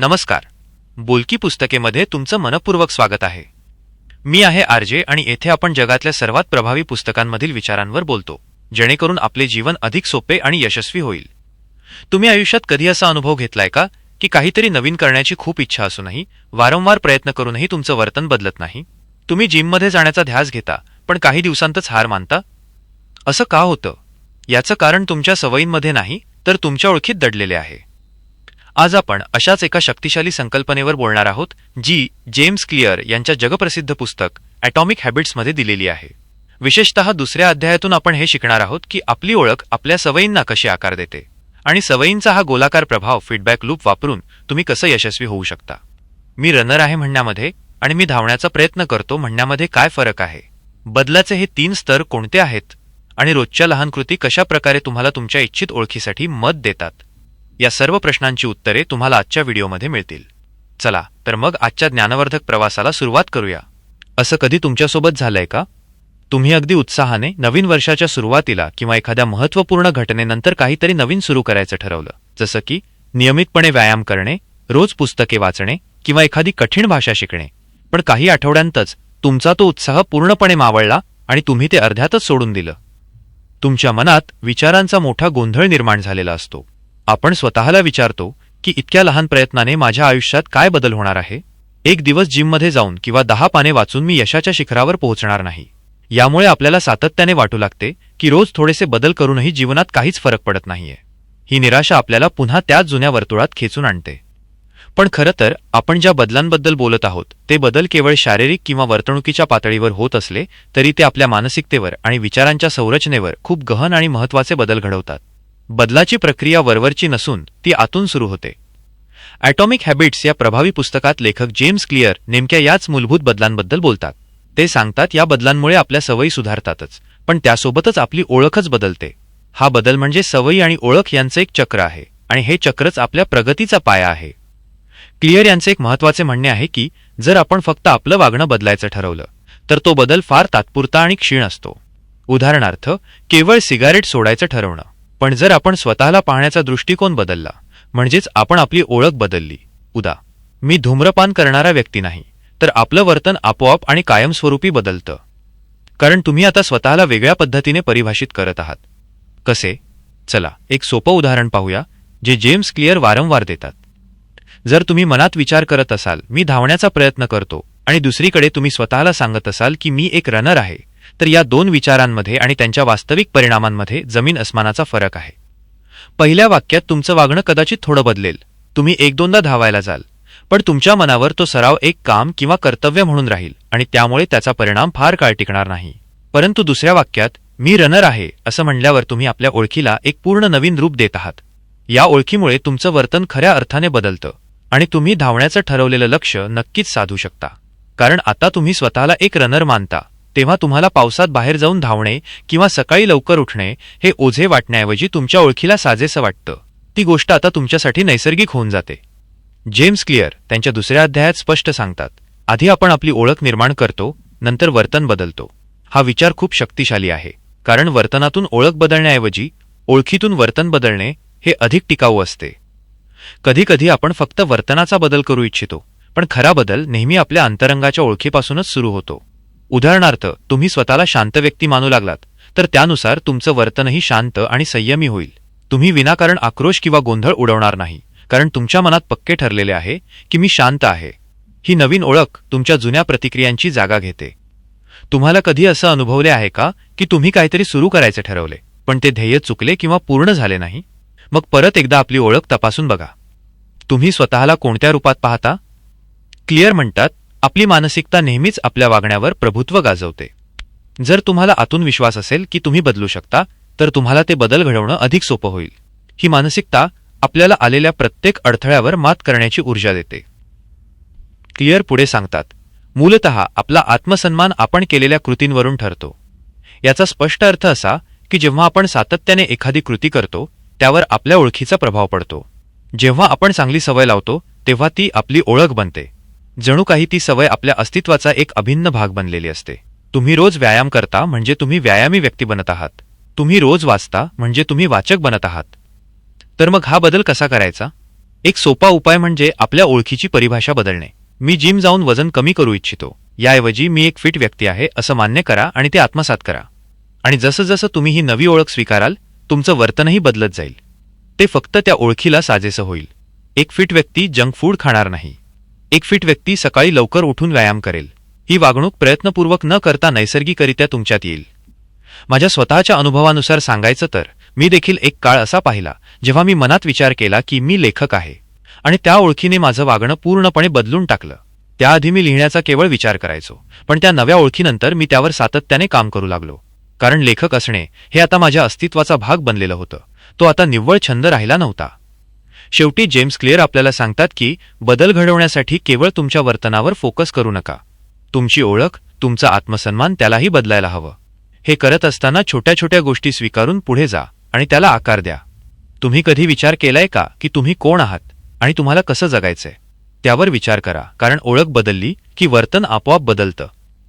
नमस्कार. बोलकी पुस्तकेमध्ये तुमचं मनपूर्वक स्वागत आहे. मी आहे आरजे आणि येथे आपण जगातल्या सर्वात प्रभावी पुस्तकांमधील विचारांवर बोलतो जेणेकरून आपले जीवन अधिक सोपे आणि यशस्वी होईल. तुम्ही आयुष्यात कधी असा अनुभव घेतलाय का की काहीतरी नवीन करण्याची खूप इच्छा असूनही वारंवार प्रयत्न करूनही तुमचं वर्तन बदलत नाही? तुम्ही जिममध्ये जाण्याचा ध्यास घेता पण काही दिवसांतच हार मानता? असं का होतं? याचं कारण तुमच्या सवयींमध्ये नाही तर तुमच्या ओळखीत दडलेले आहे. आज आपण अशाच एका शक्तिशाली संकल्पनेवर बोलणार आहोत जी जेम्स क्लिअर यांच्या जगप्रसिद्ध पुस्तक ॲटॉमिक हॅबिट्समध्ये दिलेली आहे. विशेषतः दुसऱ्या अध्यायातून आपण हे शिकणार आहोत की आपली ओळख आपल्या सवयींना कशी आकार देते आणि सवयींचा हा गोलाकार प्रभाव फीडबॅक लूप वापरून तुम्ही कसं यशस्वी होऊ शकता. मी रनर आहे म्हणण्यामध्ये आणि मी धावण्याचा प्रयत्न करतो म्हणण्यामध्ये काय फरक आहे? बदलाचे हे तीन स्तर कोणते आहेत? आणि रोजच्या लहान कृती कशा प्रकारे तुम्हाला तुमच्या इच्छित ओळखीसाठी मत देतात? या सर्व प्रश्नांची उत्तरे तुम्हाला आजच्या व्हिडिओमध्ये मिळतील. चला तर मग आजच्या ज्ञानवर्धक प्रवासाला सुरुवात करूया. असं कधी तुमच्यासोबत झालंय का? तुम्ही अगदी उत्साहाने नवीन वर्षाच्या सुरुवातीला किंवा एखाद्या महत्त्वपूर्ण घटनेनंतर काहीतरी नवीन सुरू करायचं ठरवलं. जसं की नियमितपणे व्यायाम करणे रोज पुस्तके वाचणे किंवा एखादी कठीण भाषा शिकणे. पण काही आठवड्यांतच तुमचा तो उत्साह पूर्णपणे मावळला आणि तुम्ही ते अर्ध्यातच सोडून दिलं. तुमच्या मनात विचारांचा मोठा गोंधळ निर्माण झालेला असतो. आपण स्वतःला विचारतो की इतक्या लहान प्रयत्नाने माझ्या आयुष्यात काय बदल होणार आहे? एक दिवस जिममध्ये जाऊन किंवा दहा पाने वाचून मी यशाच्या शिखरावर पोहोचणार नाही. यामुळे आपल्याला सातत्याने वाटू लागते की रोज थोडेसे बदल करूनही जीवनात काहीच फरक पडत नाहीये. ही निराशा आपल्याला पुन्हा त्याच जुन्या वर्तुळात खेचून आणते. पण खरं तर आपण ज्या बदलांबद्दल बोलत आहोत ते बदल केवळ शारीरिक किंवा वर्तणुकीच्या पातळीवर होत असले तरी ते आपल्या मानसिकतेवर आणि विचारांच्या संरचनेवर खूप गहन आणि महत्त्वाचे बदल घडवतात. बदलाची प्रक्रिया वरवरची नसून ती आतून सुरू होते. ॲटॉमिक हॅबिट्स या प्रभावी पुस्तकात लेखक जेम्स क्लिअर नेमक्या याच मूलभूत बदलांबद्दल बोलतात. ते सांगतात या बदलांमुळे आपल्या सवयी सुधारतातच पण त्यासोबतच आपली ओळखच बदलते. हा बदल म्हणजे सवयी आणि ओळख यांचं एक चक्र आहे आणि हे चक्रच आपल्या प्रगतीचा पाया आहे. क्लिअर यांचे एक महत्त्वाचे म्हणणे आहे की जर आपण फक्त आपलं वागणं बदलायचं ठरवलं तर तो बदल फार तात्पुरता आणि क्षीण असतो. उदाहरणार्थ केवळ सिगारेट सोडायचं ठरवणं. पण जर आपण स्वतःला पाहण्याचा दृष्टिकोन बदलला म्हणजेच आपण आपली ओळख बदलली उदा मी धूम्रपान करणारा व्यक्ती नाही तर आपलं वर्तन आपोआप आणि कायमस्वरूपी बदलतं. कारण तुम्ही आता स्वतःला वेगळ्या पद्धतीने परिभाषित करत आहात. कसे? चला एक सोपं उदाहरण पाहूया जे जेम्स क्लिअर वारंवार देतात. जर तुम्ही मनात विचार करत असाल मी धावण्याचा प्रयत्न करतो आणि दुसरीकडे तुम्ही स्वतःला सांगत असाल की मी एक रनर आहे तर या दोन विचारांमध्ये आणि त्यांच्या वास्तविक परिणामांमध्ये जमीन अस्मानाचा फरक आहे. पहिल्या वाक्यात तुमचं वागणं कदाचित थोडं बदलेल. तुम्ही एक दोनदा धावायला जाल. पण तुमच्या मनावर तो सराव एक काम किंवा कर्तव्य म्हणून राहील आणि त्यामुळे त्याचा परिणाम फार काळ टिकणार नाही. परंतु दुसऱ्या वाक्यात मी रनर आहे असं म्हणल्यावर तुम्ही आपल्या ओळखीला एक पूर्ण नवीन रूप देत आहात. या ओळखीमुळे तुमचं वर्तन खऱ्या अर्थाने बदलतं आणि तुम्ही धावण्याचं ठरवलेलं लक्ष नक्कीच साधू शकता. कारण आता तुम्ही स्वतःला एक रनर मानता. तेव्हा तुम्हाला पावसात बाहेर जाऊन धावणे किंवा सकाळी लवकर उठणे हे ओझे वाटण्याऐवजी तुमच्या ओळखीला साजेसं वाटतं. ती गोष्ट आता तुमच्यासाठी नैसर्गिक होऊन जाते. जेम्स क्लिअर त्यांच्या दुसऱ्या अध्यायात स्पष्ट सांगतात. आधी आपण आपली ओळख निर्माण करतो नंतर वर्तन बदलतो. हा विचार खूप शक्तिशाली आहे कारण वर्तनातून ओळख बदलण्याऐवजी ओळखीतून वर्तन बदलणे हे अधिक टिकाऊ असते. कधीकधी आपण फक्त वर्तनाचा बदल करू इच्छितो पण खरा बदल नेहमी आपल्या अंतरंगाच्या ओळखीपासूनच सुरू होतो. उदाहरणार्थ तुम्ही स्वतःला शांत व्यक्ती मानू लागलात तर त्यानुसार तुमचं वर्तनही शांत आणि संयमी होईल. तुम्ही विनाकारण आक्रोश किंवा गोंधळ उडवणार नाही कारण तुमच्या मनात पक्के ठरलेले आहे की मी शांत आहे. ही नवीन ओळख तुमच्या जुन्या प्रतिक्रियांची जागा घेते. तुम्हाला कधी असं अनुभवले आहे का की तुम्ही काहीतरी सुरू करायचे ठरवले पण ते ध्येय चुकले किंवा पूर्ण झाले नाही? मग परत एकदा आपली ओळख तपासून बघा. तुम्ही स्वतःला कोणत्या रूपात पाहता? क्लिअर म्हणतात आपली मानसिकता नेहमीच आपल्या वागण्यावर प्रभुत्व गाजवते. जर तुम्हाला आतून विश्वास असेल की तुम्ही बदलू शकता तर तुम्हाला ते बदल घडवणं अधिक सोपं होईल. ही मानसिकता आपल्याला आलेल्या प्रत्येक अडथळ्यावर मात करण्याची ऊर्जा देते. क्लिअर पुढे सांगतात मूलत आपला आत्मसन्मान आपण केलेल्या कृतींवरून ठरतो. याचा स्पष्ट अर्थ असा की जेव्हा आपण सातत्याने एखादी कृती करतो त्यावर आपल्या ओळखीचा प्रभाव पडतो. जेव्हा आपण चांगली सवय लावतो तेव्हा ती आपली ओळख बनते. जणू काही ती सवय आपल्या अस्तित्वाचा एक अभिन्न भाग बनलेली असते. तुम्ही रोज व्यायाम करता म्हणजे तुम्ही व्यायामी व्यक्ती बनत आहात. तुम्ही रोज वाचता म्हणजे तुम्ही वाचक बनत आहात. तर मग हा बदल कसा करायचा? एक सोपा उपाय म्हणजे आपल्या ओळखीची परिभाषा बदलणे. मी जिम जाऊन वजन कमी करू इच्छितो. याऐवजी मी एक फिट व्यक्ती आहे असं मान्य करा आणि ते आत्मसात करा. आणि जसं जसं तुम्ही ही नवी ओळख स्वीकाराल तुमचं वर्तनही बदलत जाईल. ते फक्त त्या ओळखीला साजेसं होईल. एक फिट व्यक्ती जंक फूड खाणार नाही. एक फिट व्यक्ती सकाळी लवकर उठून व्यायाम करेल. ही वागणूक प्रयत्नपूर्वक न करता नैसर्गिकरित्या तुमच्यात येईल. माझ्या स्वतःच्या अनुभवानुसार सांगायचं तर मी देखील एक काळ असा पाहिला जेव्हा मी मनात विचार केला की मी लेखक आहे. आणि त्या ओळखीने माझं वागणं पूर्णपणे बदलून टाकलं. त्याआधी मी लिहिण्याचा केवळ विचार करायचो पण त्या नव्या ओळखीनंतर मी त्यावर सातत्याने काम करू लागलो. कारण लेखक असणे हे आता माझ्या अस्तित्वाचा भाग बनलेलं होतं. तो आता निव्वळ छंद राहिला नव्हता. शेवटी जेम्स क्लिअर आपल्याला सांगतात की बदल घडवण्यासाठी केवळ तुमच्या वर्तनावर फोकस करू नका. तुमची ओळख तुमचा आत्मसन्मान त्यालाही बदलायला हवं. हे करत असताना छोट्या छोट्या गोष्टी स्वीकारून पुढे जा आणि त्याला आकार द्या. तुम्ही कधी विचार केलाय का की तुम्ही कोण आहात आणि तुम्हाला कसं जगायचंय? त्यावर विचार करा कारण ओळख बदलली की वर्तन आपोआप बदलतं.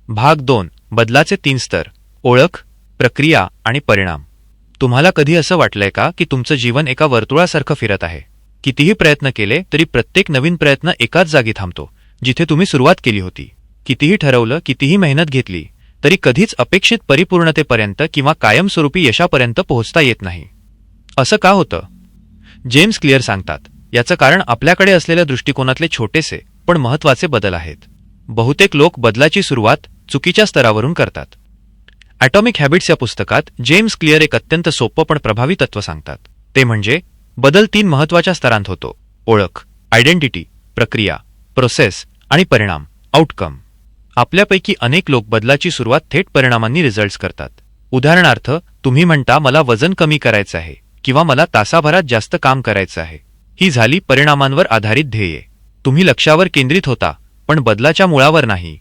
भाग दोन बदलाचे तीन स्तर ओळख प्रक्रिया आणि परिणाम. तुम्हाला कधी असं वाटलंय का की तुमचं जीवन एका वर्तुळासारखं फिरत आहे? कितीही प्रयत्न केले तरी प्रत्येक नवीन प्रयत्न एकाच जागी थांबतो जिथे तुम्ही सुरुवात केली होती. कितीही ठरवलं कितीही मेहनत घेतली तरी कधीच अपेक्षित परिपूर्णतेपर्यंत किंवा कायमस्वरूपी यशापर्यंत पोहोचता येत नाही. असं का होतं? जेम्स क्लिअर सांगतात याचं कारण आपल्याकडे असलेल्या दृष्टिकोनातले छोटेसे पण महत्त्वाचे बदल आहेत. बहुतेक लोक बदलाची सुरुवात चुकीच्या स्तरावरून करतात. ॲटॉमिक हॅबिट्स या पुस्तकात जेम्स क्लिअर एक अत्यंत सोपं पण प्रभावी तत्व सांगतात. ते म्हणजे बदल तीन महत्त्वाच्या स्तरांत होतो. ओळख आयडेंटिटी प्रक्रिया प्रोसेस आणि परिणाम आउटकम आपल्यापैकी अनेक लोक बदलाची सुरुवात थेट परिणामांनी रिझल्ट्स करतात. उदाहरणार्थ तुम्ही म्हणता मला वजन कमी करायचं आहे किंवा मला तासाभरात जास्त काम करायचं आहे. ही झाली परिणामांवर आधारित ध्येये. तुम्ही लक्षावर केंद्रित होता पण बदलाच्या मुळावर नाही.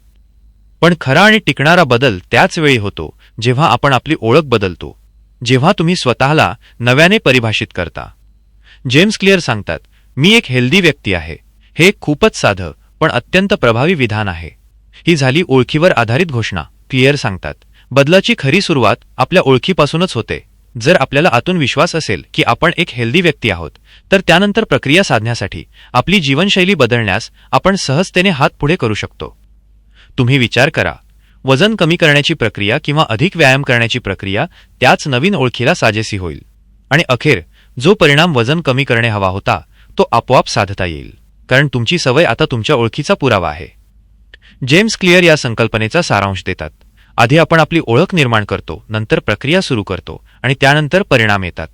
पण खरा आणि टिकणारा बदल त्याच वेळी होतो जेव्हा आपण आपली ओळख बदलतो. जेव्हा तुम्ही स्वतःला नव्याने परिभाषित करता. जेम्स क्लिअर सांगतात मी एक हेल्दी व्यक्ती आहे. हे एक खूपच साधं पण अत्यंत प्रभावी विधान आहे. ही झाली ओळखीवर आधारित घोषणा क्लिअर सांगतात. बदलाची खरी सुरुवात आपल्या ओळखीपासूनच होते. जर आपल्याला आतून विश्वास असेल की आपण एक हेल्दी व्यक्ती आहोत तर त्यानंतर प्रक्रिया साधण्यासाठी आपली जीवनशैली बदलण्यास आपण सहजतेने हात पुढे करू शकतो. तुम्ही विचार करा. वजन कमी करण्याची प्रक्रिया किंवा अधिक व्यायाम करण्याची प्रक्रिया त्याच नवीन ओळखीला साजेसी होईल. आणि अखेर जो परिणाम वजन कमी करणे हवा होता तो आपोआप साधता येईल. कारण तुमची सवय आता तुमच्या ओळखीचा पुरावा आहे. जेम्स क्लिअर या संकल्पनेचा सारांश देतात. आधी आपण आपली ओळख निर्माण करतो नंतर प्रक्रिया सुरू करतो आणि त्यानंतर परिणाम येतात.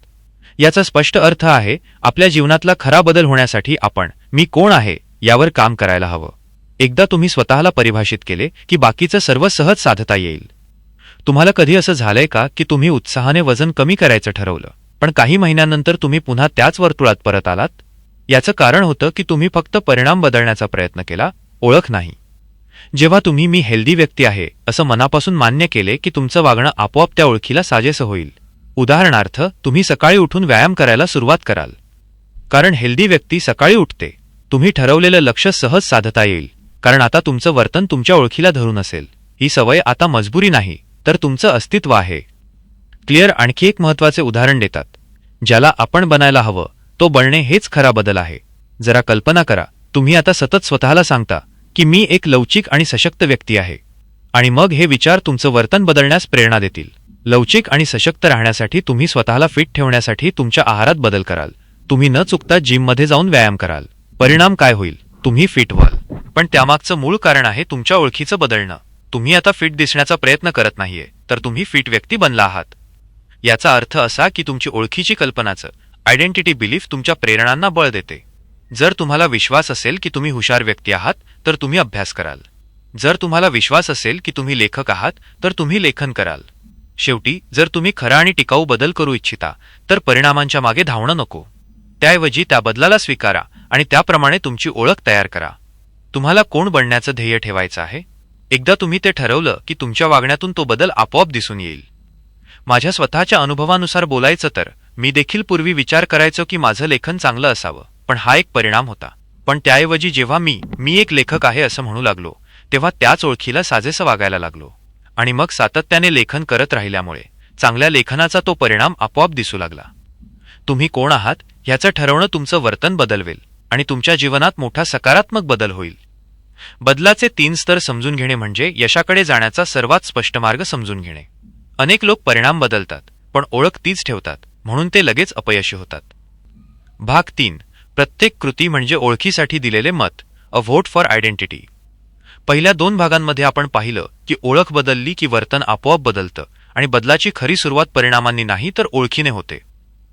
याचा स्पष्ट अर्थ आहे आपल्या जीवनातला खरा बदल होण्यासाठी आपण मी कोण आहे यावर काम करायला हवं. एकदा तुम्ही स्वतःला परिभाषित केले की बाकीचं सर्व सहज साधता येईल. तुम्हाला कधी असं झालंय का की तुम्ही उत्साहाने वजन कमी करायचं ठरवलं? पण काही महिन्यानंतर तुम्ही पुन्हा त्याच वर्तुळात परत आलात? याचं कारण होतं की तुम्ही फक्त परिणाम बदलण्याचा प्रयत्न केला ओळख नाही. जेव्हा तुम्ही मी हेल्दी व्यक्ती आहे असं मनापासून मान्य केले की तुमचं वागणं आपोआप त्या ओळखीला साजेसं होईल. उदाहरणार्थ तुम्ही सकाळी उठून व्यायाम करायला सुरुवात कराल. कारण हेल्दी व्यक्ती सकाळी उठते. तुम्ही ठरवलेलं लक्ष सहज साधता येईल. कारण आता तुमचं वर्तन तुमच्या ओळखीला धरून असेल. ही सवय आता मजबुरी नाही तर तुमचं अस्तित्व आहे. क्लिअर आणखी एक महत्त्वाचे उदाहरण देतात. ज्याला आपण बनायला हवं तो बनणे हेच खरा बदल आहे. जरा कल्पना करा तुम्ही आता सतत स्वतःला सांगता की मी एक लवचिक आणि सशक्त व्यक्ती आहे. आणि मग हे विचार तुमचं वर्तन बदलण्यास प्रेरणा देतील. लवचिक आणि सशक्त राहण्यासाठी तुम्ही स्वतःला फिट ठेवण्यासाठी तुमच्या आहारात बदल कराल. तुम्ही न चुकता जिममध्ये जाऊन व्यायाम कराल. परिणाम काय होईल? तुम्ही फिट व्हाल. पण त्यामागचं मूळ कारण आहे तुमच्या ओळखीचं बदलणं. तुम्ही आता फिट दिसण्याचा प्रयत्न करत नाहीये तर तुम्ही फिट व्यक्ती बनला आहात. याचा अर्थ असा की तुमची ओळखीची कल्पनाचं आयडेंटिटी बिलीफ तुमच्या प्रेरणांना बळ देते. जर तुम्हाला विश्वास असेल की तुम्ही हुशार व्यक्ती आहात तर तुम्ही अभ्यास कराल. जर तुम्हाला विश्वास असेल की तुम्ही लेखक आहात तर तुम्ही लेखन कराल. शेवटी जर तुम्ही खरा आणि टिकाऊ बदल करू इच्छिता तर परिणामांच्या मागे धावणं नको. त्याऐवजी त्या बदलाला स्वीकारा आणि त्याप्रमाणे तुमची ओळख तयार करा. तुम्हाला कोण बनण्याचं ध्येय ठेवायचं आहे? एकदा तुम्ही ते ठरवलं की तुमच्या वागण्यातून तो बदल आपोआप दिसून येईल. माझ्या स्वतःच्या अनुभवानुसार बोलायचं तर मी देखील पूर्वी विचार करायचो की माझं लेखन चांगलं असावं पण हा एक परिणाम होता. पण त्याऐवजी जेव्हा मी मी एक लेखक आहे असं म्हणू लागलो तेव्हा त्याच ओळखीला साजेसं वागायला लागलो. आणि मग सातत्याने लेखन करत राहिल्यामुळे चांगल्या लेखनाचा तो परिणाम आपोआप दिसू लागला. तुम्ही कोण आहात? ह्याचं ठरवणं तुमचं वर्तन बदलवेल आणि तुमच्या जीवनात मोठा सकारात्मक बदल होईल. बदलाचे तीन स्तर समजून घेणे म्हणजे यशाकडे जाण्याचा सर्वात स्पष्ट मार्ग समजून घेणे. अनेक लोक परिणाम बदलतात पण ओळख तीच ठेवतात म्हणून ते लगेच अपयशी होतात. भाग तीन. प्रत्येक कृती म्हणजे ओळखीसाठी दिलेले मत अ व्होट फॉर आयडेंटिटी पहिल्या दोन भागांमध्ये आपण पाहिलं की ओळख बदलली की वर्तन आपोआप बदलतं आणि बदलाची खरी सुरुवात परिणामांनी नाही तर ओळखीने होते.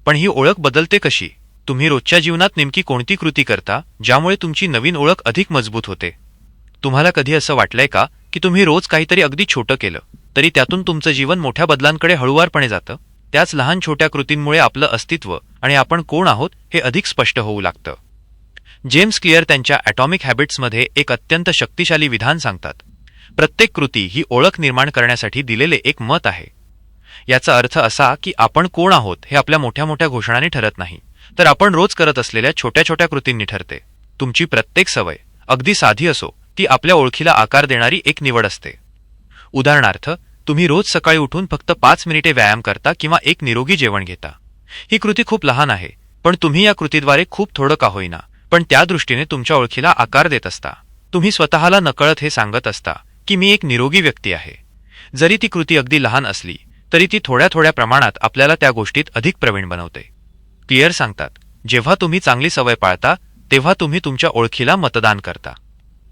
पण ही ओळख बदलते कशी? तुम्ही रोजच्या जीवनात नेमकी कोणती कृती करता ज्यामुळे तुमची नवीन ओळख अधिक मजबूत होते? तुम्हाला कधी असं वाटलंय का की तुम्ही रोज काहीतरी अगदी छोटं केलं? तरी त्यातून तुमचं जीवन मोठ्या बदलांकडे हळुवारपणे जातं. त्याच लहान छोट्या कृतींमुळे आपलं अस्तित्व आणि आपण कोण आहोत हे अधिक स्पष्ट होऊ लागतं. जेम्स क्लिअर त्यांच्या ॲटॉमिक हॅबिट्समध्ये एक अत्यंत शक्तिशाली विधान सांगतात. प्रत्येक कृती ही ओळख निर्माण करण्यासाठी दिलेले एक मत आहे. याचा अर्थ असा की आपण कोण आहोत हे आपल्या मोठ्या मोठ्या घोषणाने ठरत नाही. तर आपण रोज करत असलेल्या छोट्या छोट्या कृतींनी ठरते. तुमची प्रत्येक सवय अगदी साधी असो ती आपल्या ओळखीला आकार देणारी एक निवड असते. उदाहरणार्थ तुम्ही रोज सकाळी उठून फक्त पाच मिनिटे व्यायाम करता किंवा एक निरोगी जेवण घेता. ही कृती खूप लहान आहे पण तुम्ही या कृतीद्वारे खूप थोडं का होईना पण त्या दृष्टीने तुमच्या ओळखीला आकार देत असता. तुम्ही स्वतःला नकळत हे सांगत असता की मी एक निरोगी व्यक्ती आहे. जरी ती कृती अगदी लहान असली तरी ती थोड्या थोड्या प्रमाणात आपल्याला त्या गोष्टीत अधिक प्रवीण बनवते. क्लिअर सांगतात जेव्हा तुम्ही चांगली सवय पाळता तेव्हा तुम्ही तुमच्या ओळखीला मतदान करता.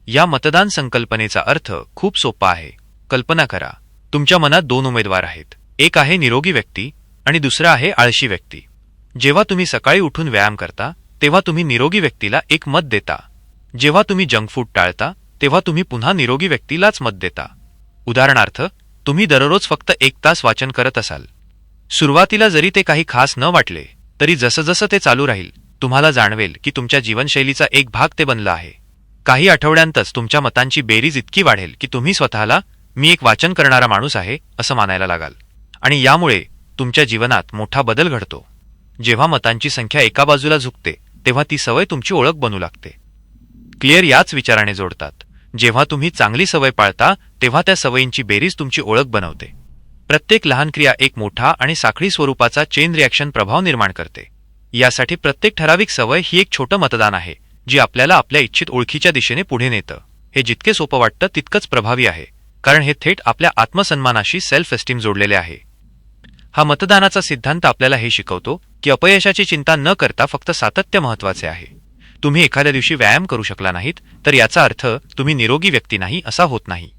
या मतदान संकल्पनेचा अर्थ खूप सोपा आहे. कल्पना करा. तुमच्या मनात दोन उमेदवार आहेत. एक आहे निरोगी व्यक्ती आणि दुसरा आहे आळशी व्यक्ती. जेव्हा तुम्ही सकाळी उठून व्यायाम करता तेव्हा तुम्ही निरोगी व्यक्तीला एक मत देता. जेव्हा तुम्ही जंक फूड टाळता तेव्हा तुम्ही पुन्हा निरोगी व्यक्तीलाच मत देता. उदाहरणार्थ तुम्ही दररोज फक्त एक तास वाचन करत असाल. सुरुवातीला जरी ते काही खास न वाटले तरी जसंजसं ते चालू राहील तुम्हाला जाणवेल की तुमच्या जीवनशैलीचा एक भाग ते बनला आहे. काही आठवड्यांतच तुमच्या मतांची बेरीज इतकी वाढेल की तुम्ही स्वतःला मी एक वाचन करणारा माणूस आहे असं मानायला लागाल. आणि यामुळे तुमच्या जीवनात मोठा बदल घडतो. जेव्हा मतांची संख्या एका बाजूला झुकते तेव्हा ती सवय तुमची ओळख बनू लागते. क्लिअर याच विचाराने जोडतात. जेव्हा तुम्ही चांगली सवय पाळता तेव्हा त्या सवयींची बेरीज तुमची ओळख बनवते. प्रत्येक लहान क्रिया एक मोठा आणि साखळी स्वरूपाचा चेन रिॲक्शन प्रभाव निर्माण करते. यासाठी प्रत्येक ठराविक सवय ही एक छोटं मतदान आहे जी आपल्याला आपल्या इच्छित ओळखीच्या दिशेने पुढे नेतं. हे जितके सोपं वाटतं तितकंच प्रभावी आहे. कारण हे थेट आपल्या आत्मसन्मानाशी सेल्फ एस्टीम जोडलेले आहे. हा मतदानाचा सिद्धांत आपल्याला हे शिकवतो की अपयशाची चिंता न करता फक्त सातत्य महत्त्वाचे आहे. तुम्ही एखाद्या दिवशी व्यायाम करू शकला नाहीत तर याचा अर्थ तुम्ही निरोगी व्यक्ती नाही असा होत नाही.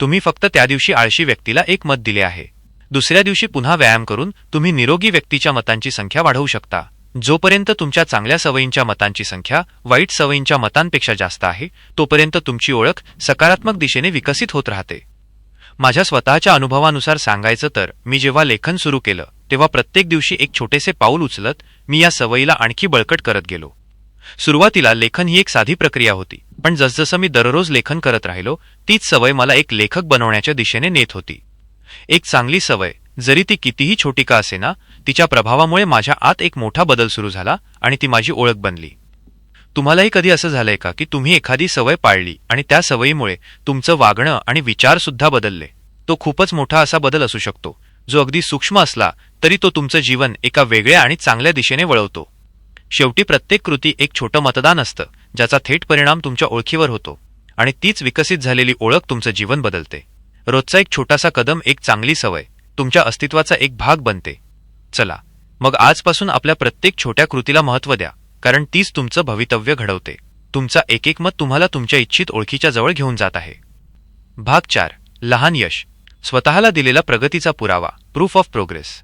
तुम्ही फक्त त्या दिवशी आळशी व्यक्तीला एक मत दिले आहे. दुसऱ्या दिवशी पुन्हा व्यायाम करून तुम्ही निरोगी व्यक्तीच्या मतांची संख्या वाढवू शकता. जोपर्यंत तुमच्या चांगल्या सवयींच्या मतांची संख्या वाईट सवयींच्या मतांपेक्षा जास्त आहे तोपर्यंत तुमची ओळख सकारात्मक दिशेने विकसित होत राहते. माझ्या स्वतःच्या अनुभवानुसार सांगायचं तर मी जेव्हा लेखन सुरू केलं तेव्हा प्रत्येक दिवशी एक छोटेसे पाऊल उचलत मी या सवयीला आणखी बळकट करत गेलो. सुरुवातीला लेखन ही एक साधी प्रक्रिया होती पण जसजसं मी दररोज लेखन करत राहिलो तीच सवय मला एक लेखक बनवण्याच्या दिशेने नेत होती. एक चांगली सवय जरी ती कितीही छोटी का असेना तिच्या प्रभावामुळे माझ्या आत एक मोठा बदल सुरू झाला आणि ती माझी ओळख बनली. तुम्हालाही कधी असं झालंय का की तुम्ही एखादी सवय पाळली आणि त्या सवयीमुळे तुमचं वागणं आणि विचारसुद्धा बदलले? तो खूपच मोठा असा बदल असू शकतो. जो अगदी सूक्ष्म असला तरी तो तुमचं जीवन एका वेगळ्या आणि चांगल्या दिशेने वळवतो. शेवटी प्रत्येक कृती एक छोटं मतदान असतं ज्याचा थेट परिणाम तुमच्या ओळखीवर होतो आणि तीच विकसित झालेली ओळख तुमचं जीवन बदलते. रोजचा एक छोटासा कदम एक चांगली सवय तुमच्या अस्तित्वाचा एक भाग बनते. चला. मग आजपासून आपल्या प्रत्येक छोट्या कृतीला महत्त्व द्या कारण तीच तुमचं भवितव्य घडवते. तुमचा एक एक मत तुम्हाला तुमच्या इच्छित ओळखीच्या जवळ घेऊन जात आहे. भाग चार. लहान यश. स्वतःला दिलेला प्रगतीचा पुरावा. प्रूफ ऑफ प्रोग्रेस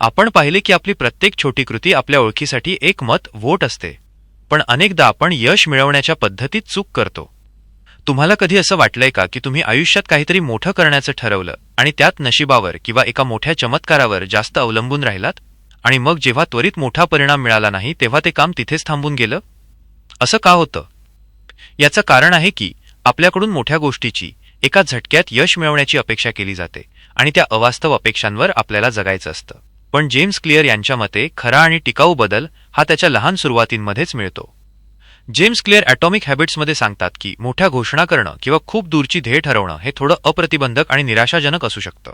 आपण पाहिले की आपली प्रत्येक छोटी कृती आपल्या ओळखीसाठी एक मत वोट असते. पण अनेकदा आपण यश मिळवण्याच्या पद्धतीत चूक करतो. तुम्हाला कधी असं वाटलंय का की तुम्ही आयुष्यात काहीतरी मोठं करण्याचं ठरवलं? आणि त्यात नशिबावर किंवा एका मोठ्या चमत्कारावर जास्त अवलंबून राहिलात? आणि मग जेव्हा त्वरित मोठा परिणाम मिळाला नाही तेव्हा ते काम तिथेच थांबून गेलं? असं का होतं? याचं कारण आहे की आपल्याकडून मोठ्या गोष्टीची एका झटक्यात यश मिळवण्याची अपेक्षा केली जाते आणि त्या अवास्तव अपेक्षांवर आपल्याला जगायचं असतं. पण जेम्स क्लिअर यांच्या मते खरा आणि टिकाऊ बदल हा त्याच्या लहान सुरुवातींमध्येच मिळतो. जेम्स क्लिअर ॲटॉमिक हॅबिट्समध्ये सांगतात की मोठ्या घोषणा करणं किंवा खूप दूरची ध्येय ठरवणं हे थोडं अप्रतिबंधक आणि निराशाजनक असू शकतं.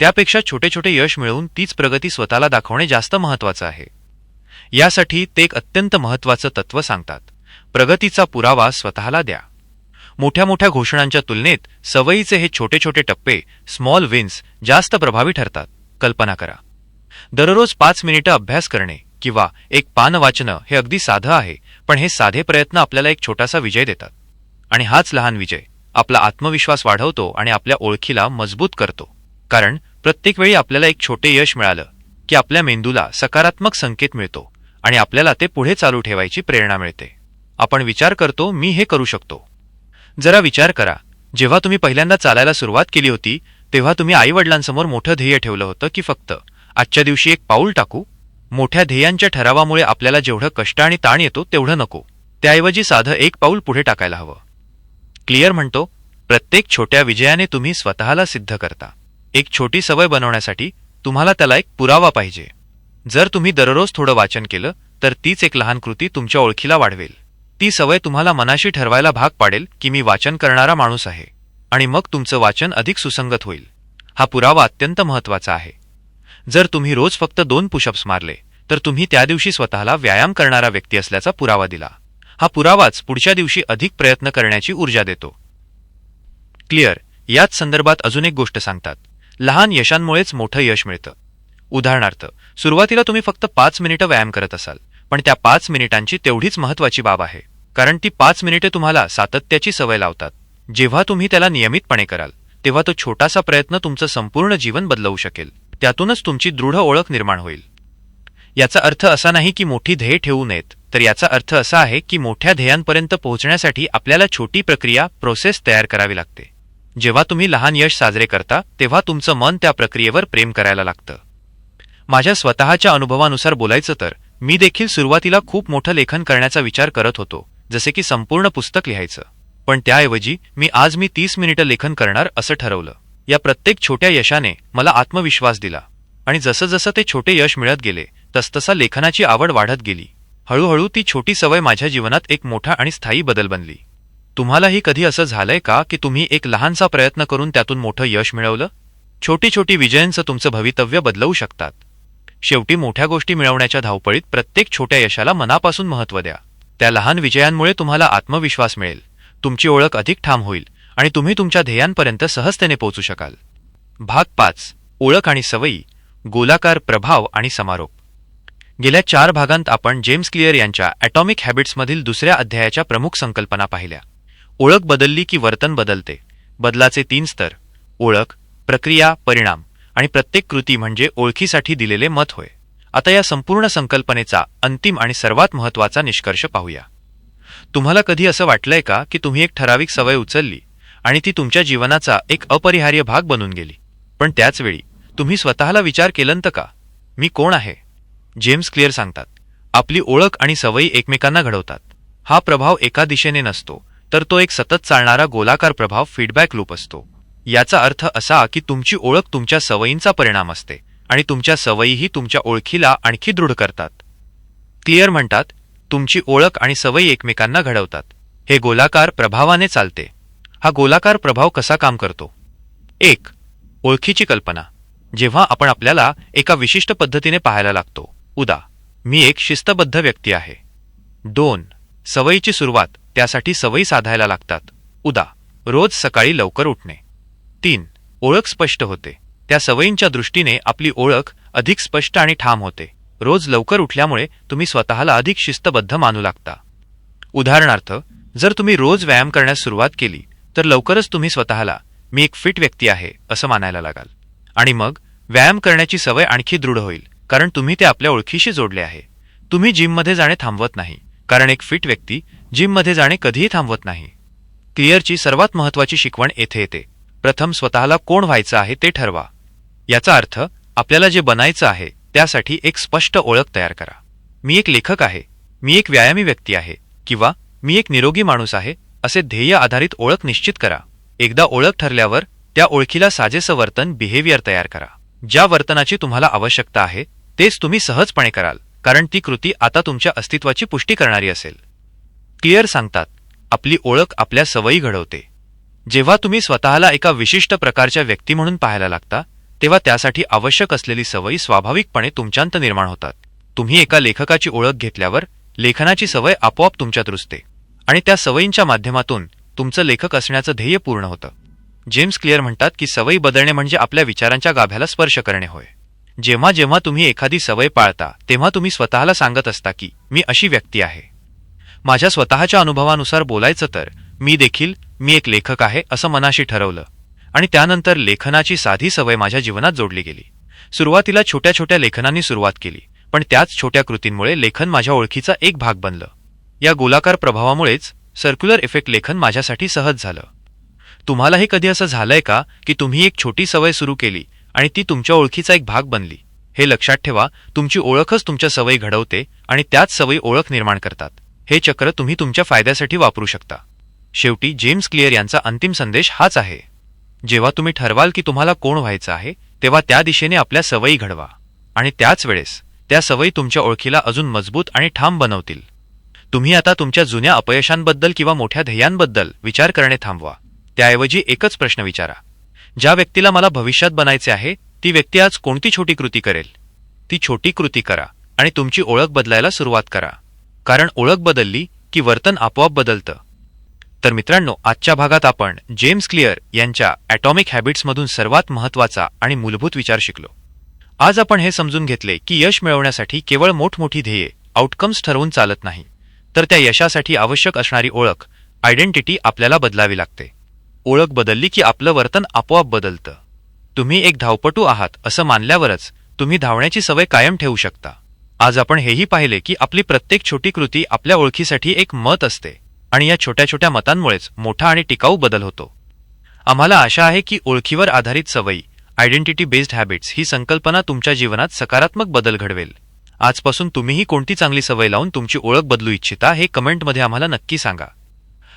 त्यापेक्षा छोटे छोटे यश मिळवून तीच प्रगती स्वतःला दाखवणे जास्त महत्वाचं आहे. यासाठी ते एक अत्यंत महत्वाचं तत्व सांगतात. प्रगतीचा पुरावा स्वतःला द्या. मोठ्या मोठ्या घोषणांच्या तुलनेत सवयीचे हे छोटे छोटे टप्पे स्मॉल विन्स जास्त प्रभावी ठरतात. कल्पना करा. दररोज पाच मिनिटं अभ्यास करणे किंवा एक पान वाचणं हे अगदी साधं आहे पण हे साधे प्रयत्न आपल्याला एक छोटासा विजय देतात. आणि हाच लहान विजय. आपला आत्मविश्वास वाढवतो आणि आपल्या ओळखीला मजबूत करतो. कारण प्रत्येक वेळी आपल्याला एक छोटे यश मिळालं की आपल्या मेंदूला सकारात्मक संकेत मिळतो आणि आपल्याला ते पुढे चालू ठेवायची प्रेरणा मिळते. आपण विचार करतो मी हे करू शकतो. जरा विचार करा. जेव्हा तुम्ही पहिल्यांदा चालायला सुरुवात केली होती तेव्हा तुम्ही आईवडिलांसमोर मोठं ध्येय ठेवलं होतं की फक्त आजच्या दिवशी एक पाऊल टाकू? मोठ्या ध्येयांच्या ठरावामुळे आपल्याला जेवढं कष्ट आणि ताण येतो तेवढं नको. त्याऐवजी साधं एक पाऊल पुढे टाकायला हवं. क्लिअर म्हणतो प्रत्येक छोट्या विजयाने तुम्ही स्वतःला सिद्ध करता. एक छोटी सवय बनवण्यासाठी तुम्हाला त्याला एक पुरावा पाहिजे. जर तुम्ही दररोज थोडं वाचन केलं तर तीच एक लहान कृती तुमच्या ओळखीला वाढवेल. ती सवय तुम्हाला मनाशी ठरवायला भाग पाडेल की मी वाचन करणारा माणूस आहे. आणि मग तुमचं वाचन अधिक सुसंगत होईल. हा पुरावा अत्यंत महत्त्वाचा आहे. जर तुम्ही रोज फक्त दोन पुशअप्स मारले तर तुम्ही त्या दिवशी स्वतःला व्यायाम करणारा व्यक्ती असल्याचा पुरावा दिला. हा पुरावाच पुढच्या दिवशी अधिक प्रयत्न करण्याची ऊर्जा देतो. क्लिअर. याच संदर्भात अजून एक गोष्ट सांगतात. लहान यशांमुळेच मोठं यश मिळतं. उदाहरणार्थ सुरुवातीला तुम्ही फक्त पाच मिनिटं व्यायाम करत असाल पण त्या पाच मिनिटांची तेवढीच महत्वाची बाब आहे. कारण ती पाच मिनिटे तुम्हाला सातत्याची सवय लावतात. जेव्हा तुम्ही त्याला नियमितपणे कराल तेव्हा तो छोटासा प्रयत्न तुमचं संपूर्ण जीवन बदलवू शकेल. त्यातूनच तुमची दृढ ओळख निर्माण होईल. याचा अर्थ असा नाही की मोठी ध्येय ठेवू नयेत तर याचा अर्थ असा आहे की मोठ्या ध्येयांपर्यंत पोहोचण्यासाठी आपल्याला छोटी प्रक्रिया प्रोसेस तयार करावी लागते. जेव्हा तुम्ही लहान यश साजरे करता तेव्हा तुमचं मन त्या प्रक्रियेवर प्रेम करायला लागतं. माझ्या स्वतःच्या अनुभवानुसार बोलायचं तर मी देखील सुरुवातीला खूप मोठं लेखन करण्याचा विचार करत होतो जसे की संपूर्ण पुस्तक लिहायचं. पण त्याऐवजी मी आज मी तीस मिनिटं लेखन करणार असं ठरवलं. या प्रत्येक छोट्या यशाने मला आत्मविश्वास दिला. आणि जसंजसं ते छोटे यश मिळत गेले तसतसा लेखनाची आवड वाढत गेली. हळूहळू ती छोटी सवय माझ्या जीवनात एक मोठा आणि स्थायी बदल बनली. तुम्हालाही कधी असं झालंय का की तुम्ही एक लहानसा प्रयत्न करून त्यातून मोठं यश मिळवलं? छोटी छोटी विजयांचं तुमचं भवितव्य बदलवू शकतात. शेवटी मोठ्या गोष्टी मिळवण्याच्या धावपळीत प्रत्येक छोट्या यशाला मनापासून महत्त्व द्या. त्या लहान विजयांमुळे तुम्हाला आत्मविश्वास मिळेल. तुमची ओळख अधिक ठाम होईल. आणि तुम्ही तुमच्या ध्येयांपर्यंत सहजतेने पोहोचू शकाल. भाग पाच. ओळख आणि सवयी गोलाकार प्रभाव आणि समारोप. गेल्या चार भागांत आपण जेम्स क्लिअर यांच्या ॲटॉमिक हॅबिट्समधील दुसऱ्या अध्यायाच्या प्रमुख संकल्पना पाहिल्या. ओळख बदलली की वर्तन बदलते. बदलाचे तीन स्तर. ओळख प्रक्रिया परिणाम आणि प्रत्येक कृती म्हणजे ओळखीसाठी दिलेले मत होय. आता या संपूर्ण संकल्पनेचा अंतिम आणि सर्वात महत्त्वाचा निष्कर्ष पाहूया. तुम्हाला कधी असं वाटलंय का की तुम्ही एक ठराविक सवय उचलली आणि ती तुमच्या जीवनाचा एक अपरिहार्य भाग बनून गेली. पण त्याचवेळी तुम्ही स्वतःला विचार केलंत का? मी कोण आहे? जेम्स क्लिअर सांगतात आपली ओळख आणि सवयी एकमेकांना घडवतात. हा प्रभाव एका दिशेने नसतो तर तो एक सतत चालणारा गोलाकार प्रभाव फीडबॅक लूप असतो. याचा अर्थ असा की तुमची ओळख तुमच्या सवयींचा परिणाम असते आणि तुमच्या सवयीही तुमच्या ओळखीला आणखी दृढ करतात. क्लिअर म्हणतात तुमची ओळख आणि सवयी एकमेकांना घडवतात. हे गोलाकार प्रभावाने चालते. हा गोलाकार प्रभाव कसा काम करतो? एक ओळखीची कल्पना. जेव्हा आपण आपल्याला एका विशिष्ट पद्धतीने पाहायला लागतो. उदा मी एक शिस्तबद्ध व्यक्ती आहे. दोन सवयीची सुरुवात त्यासाठी सवयी साधायला लागतात. उदा रोज सकाळी लवकर उठणे. तीन ओळख स्पष्ट होते. त्या सवयींच्या दृष्टीने आपली ओळख अधिक स्पष्ट आणि ठाम होते. रोज लवकर उठल्यामुळे तुम्ही स्वतःला अधिक शिस्तबद्ध मानू लागता. उदाहरणार्थ जर तुम्ही रोज व्यायाम करण्यास सुरुवात केली तर लवकरच तुम्ही स्वतःला मी एक फिट व्यक्ती आहे असं मानायला लागाल. आणि मग व्यायाम करण्याची सवय आणखी दृढ होईल कारण तुम्ही ते आपल्या ओळखीशी जोडले आहे. तुम्ही जिममध्ये जाणे थांबवत नाही कारण एक फिट व्यक्ती जिममध्ये जाणे कधीही थांबवत नाही. क्लिअरची सर्वात महत्वाची शिकवण येथे येते. प्रथम स्वतःला कोण व्हायचं आहे ते ठरवा. याचा अर्थ आपल्याला जे बनायचं आहे त्यासाठी एक स्पष्ट ओळख तयार करा. मी एक लेखक आहे मी एक व्यायामी व्यक्ती आहे किंवा मी एक निरोगी माणूस आहे असे ध्येय आधारित ओळख निश्चित करा. एकदा ओळख ठरल्यावर त्या ओळखीला साजेसं वर्तन बिहेवियर तयार करा. ज्या वर्तनाची तुम्हाला आवश्यकता आहे तेच तुम्ही सहजपणे कराल कारण ती कृती आता तुमच्या अस्तित्वाची पुष्टी करणारी असेल. क्लिअर सांगतात आपली ओळख आपल्या सवयी घडवते. जेव्हा तुम्ही स्वतःला एका विशिष्ट प्रकारच्या व्यक्ती म्हणून पाहायला लागता तेव्हा त्यासाठी आवश्यक असलेली सवयी स्वाभाविकपणे तुमच्यांत निर्माण होतात. तुम्ही एका लेखकाची ओळख घेतल्यावर लेखनाची सवय आपोआप तुमच्यात रुजते. आणि त्या सवयींच्या माध्यमातून तुमचं लेखक असण्याचं ध्येय पूर्ण होतं. जेम्स क्लिअर म्हणतात की सवयी बदलणे म्हणजे आपल्या विचारांच्या गाभ्याला स्पर्श करणे होय. जेव्हा जेव्हा तुम्ही एखादी सवय पाळता तेव्हा तुम्ही स्वतःला सांगत असता की मी अशी व्यक्ती आहे. माझ्या स्वतःच्या अनुभवानुसार बोलायचं तर मी देखील मी एक लेखक आहे असं मनाशी ठरवलं. आणि त्यानंतर लेखनाची साधी सवय माझ्या जीवनात जोडली गेली. सुरुवातीला छोट्या छोट्या लेखनांनी सुरुवात केली पण त्याच छोट्या कृतींमुळे लेखन माझ्या ओळखीचा एक भाग बनलं. या गोलाकार प्रभावामुळेच सर्क्युलर इफेक्ट लेखन माझ्यासाठी सहज झालं. तुम्हालाही कधी असं झालंय का की तुम्ही एक छोटी सवय सुरू केली आणि ती तुमच्या ओळखीचा एक भाग बनली? हे लक्षात ठेवा तुमची ओळखच तुमच्या सवयी घडवते आणि त्याच सवयी ओळख निर्माण करतात. हे चक्र तुम्ही तुमच्या फायद्यासाठी वापरू शकता. शेवटी जेम्स क्लिअर यांचा अंतिम संदेश हाच आहे. जेव्हा तुम्ही ठरवाल की तुम्हाला कोण व्हायचं आहे तेव्हा त्या दिशेने आपल्या सवयी घडवा. आणि त्याच वेळेस त्या सवयी तुमच्या ओळखीला अजून मजबूत आणि ठाम बनवतील. तुम्ही आता तुमच्या जुन्या अपयशांबद्दल किंवा मोठ्या ध्येयांबद्दल विचार करणे थांबवा. त्याऐवजी एकच प्रश्न विचारा. ज्या व्यक्तीला मला भविष्यात बनायचे आहे ती व्यक्ती आज कोणती छोटी कृती करेल? ती छोटी कृती करा आणि तुमची ओळख बदलायला सुरुवात करा. कारण ओळख बदलली की वर्तन आपोआप बदलतं. तर मित्रांनो आजच्या भागात आपण जेम्स क्लिअर यांच्या ॲटॉमिक हॅबिट्समधून सर्वात महत्त्वाचा आणि मूलभूत विचार शिकलो. आज आपण हे समजून घेतले की यश मिळवण्यासाठी केवळ मोठमोठी ध्येये आउटकम्स ठरवून चालत नाही. तर त्या यशासाठी आवश्यक असणारी ओळख आयडेंटिटी आपल्याला बदलावी लागते. ओळख बदलली की आपलं वर्तन आपोआप बदलतं. तुम्ही एक धावपटू आहात असं मानल्यावरच तुम्ही धावण्याची सवय कायम ठेवू शकता. आज आपण हेही पाहिले की आपली प्रत्येक छोटी कृती आपल्या ओळखीसाठी एक मत असते आणि या छोट्या छोट्या मतांमुळेच मोठा आणि टिकाऊ बदल होतो. आम्हाला आशा आहे की ओळखीवर आधारित सवयी आयडेंटिटी बेस्ड हॅबिट्स ही संकल्पना तुमच्या जीवनात सकारात्मक बदल घडवेल. आजपासून तुम्हीही कोणती चांगली सवय लावून तुमची ओळख बदलू इच्छिता हे कमेंटमध्ये आम्हाला नक्की सांगा.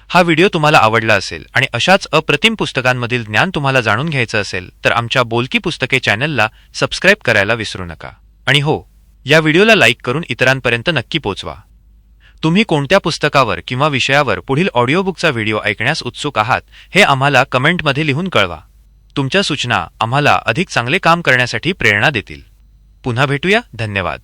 हा व्हिडिओ तुम्हाला आवडला असेल आणि अशाच अप्रतिम पुस्तकांमधील ज्ञान तुम्हाला जाणून घ्यायचं असेल तर आमच्या बोलकी पुस्तके चॅनलला सबस्क्राईब करायला विसरू नका. आणि हो या व्हिडिओला लाईक करून इतरांपर्यंत नक्की पोचवा. तुम्ही कोणत्या पुस्तकावर किंवा विषयावर पुढील ऑडिओबुकचा व्हिडिओ ऐकण्यास उत्सुक आहात हे आम्हाला कमेंटमध्ये लिहून कळवा. तुमच्या सूचना आम्हाला अधिक चांगले काम करण्यासाठी प्रेरणा देतील. पुन्हा भेटूया. धन्यवाद.